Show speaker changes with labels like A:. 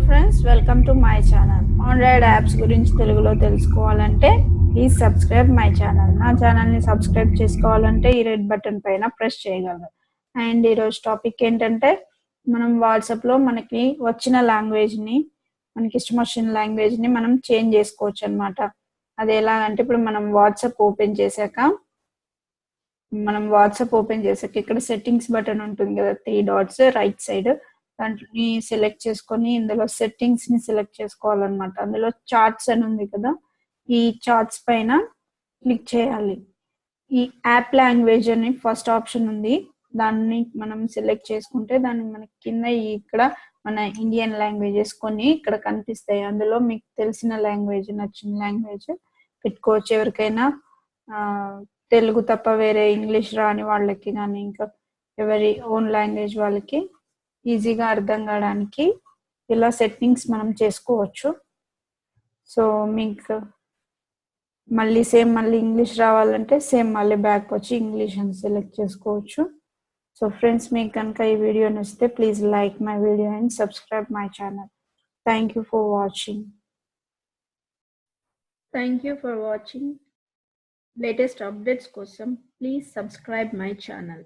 A: Friends welcome to my channel. Android apps గురించి తెలుగులో తెలుసుకోవాలంటే ప్లీజ్ సబ్స్క్రైబ్ మై ఛానల్. నా ఛానల్ని సబ్స్క్రైబ్ చేసుకోవాలంటే ఈ రెడ్ బటన్ పైన ప్రెస్ చేయగలరు. అండ్ ఈరోజు టాపిక్ ఏంటంటే మనం వాట్సాప్లో మనకి వచ్చిన లాంగ్వేజ్ని మనకి ఇష్టం వచ్చిన లాంగ్వేజ్ని మనం చేంజ్ చేసుకోవచ్చు అనమాట అది ఎలాగంటే ఇప్పుడు మనం వాట్సాప్ ఓపెన్ చేశాక మనం వాట్సాప్ ఓపెన్ చేసాక ఇక్కడ సెట్టింగ్స్ బటన్ ఉంటుంది కదా త్రీ డాట్స్ రైట్ సైడ్. దాంట్ని సెలెక్ట్ చేసుకొని ఇందులో సెట్టింగ్స్ని సెలెక్ట్ చేసుకోవాలన్నమాట. అందులో చార్ట్స్ అని ఉంది కదా ఈ చార్ట్స్ పైన క్లిక్ చేయాలి. ఈ యాప్ లాంగ్వేజ్ అని ఫస్ట్ ఆప్షన్ ఉంది. దాన్ని మనం సెలెక్ట్ చేసుకుంటే దాన్ని మనకి కింద ఇక్కడ మన ఇండియన్ లాంగ్వేజెస్ కొన్ని ఇక్కడ కనిపిస్తాయి. అందులో మీకు తెలిసిన లాంగ్వేజ్ నచ్చిన లాంగ్వేజ్ పెట్టుకోవచ్చు. ఎవరికైనా ఆ, తెలుగు తప్ప వేరే ఇంగ్లీష్ రాని వాళ్ళకి కానీ ఇంకా ఎవరి ఓన్ లాంగ్వేజ్ వాళ్ళకి ఈజీగా అర్థం కావడానికి ఇలా సెట్టింగ్స్ మనం చేసుకోవచ్చు. సో మీకు మళ్ళీ సేమ్ మళ్ళీ ఇంగ్లీష్ రావాలంటే సేమ్ మళ్ళీ బ్యాక్ వచ్చి ఇంగ్లీష్ అని సెలెక్ట్ చేసుకోవచ్చు. సో ఫ్రెండ్స్ మీకు కనుక ఈ వీడియో నచ్చితే please like my video and subscribe my channel thank you for watching thank you for watching latest updates కోసం ప్లీజ్ సబ్స్క్రైబ్ మై ఛానల్